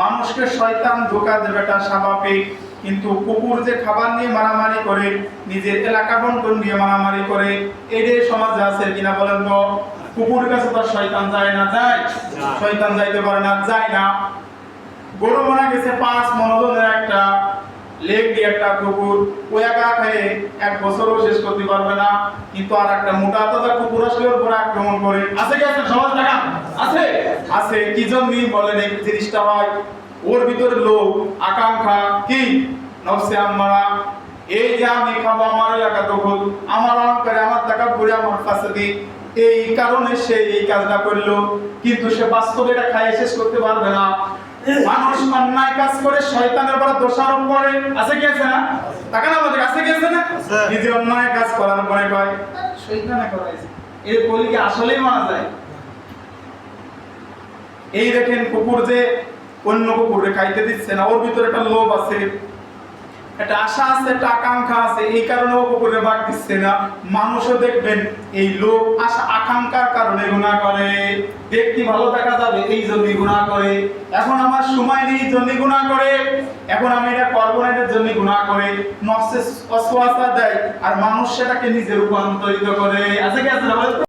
মানুষকে শয়তান ধোকা দেবেটা স্বাভাবিক কিন্তু কুকুর যে খাবার নিয়ে মারামারি করে নিজের এলাকা বন্টন নিয়ে মারামারি করে এদের সমাজে আছে কিনা বলেন তো? কুকুর কাছে তো শয়তান যায় না যায়? শয়তান যাইতে পারে না যায় না। গরু মারা গেছে পাঁচ মনোজনের একটা লেগ দিয়ে একটা কুকুর। ও একা খেয়ে এক বছরও শেষ করতে পারবে না। কিন্তু আর একটা মোটা তাজা কুকুর আসলে ওর উপরে আক্রমণ করে। আছে কি আছে সমাজ টাকা আছে? আছে কি জন্য বলেন এই জিনিসটা হয় ওর ভিতরে লোভ আকাঙ্ক্ষা কি? নফসে আম্মারা এই যে আমি খাব আমার এলাকা দখল আমার অহংকারে আমার টাকা ঘুরে আমার কাছে দিই এই কারণে সে এই কাজটা করল কিন্তু সে বাস্তবে এটা খাইয়ে শেষ করতে পারবে না। মানুষ অন্যায় কাজ করে শয়তানের উপর দোষারোপ করে। আছে কি আছে না? টাকা না আমাদের আছে কি আছে না? নিজে অন্যায় কাজ করার পরে কয় শয়তানে করাইছে। এর বলি কি আসলেই মারা যায়। এই দেখেন কুকুর যে অন্য কুকুরে খাইতে দিচ্ছে না, ওর ভিতরে একটা লোভ আছে, একটা আশা আছে, একটা আকাঙ্ক্ষা আছে, এই কারণে ও কুকুরে বাঘ দিচ্ছে না। মানুষও দেখবেন এই লোভ, আশা, আকাঙ্ক্ষার কারণে গুণা করে। দেখতে ভালো দেখা যাবে, এই জন্যই গুণা করে। এখন আমার সময় নেই জন্যই গুণা করে। এখন আমি এটা করব না, এটার জন্যই গুণা করে। নফসে অসওয়াসা দেয়, আর মানুষ সেটাকে নিজে রূপান্তরিত করে। আছে কি আছে?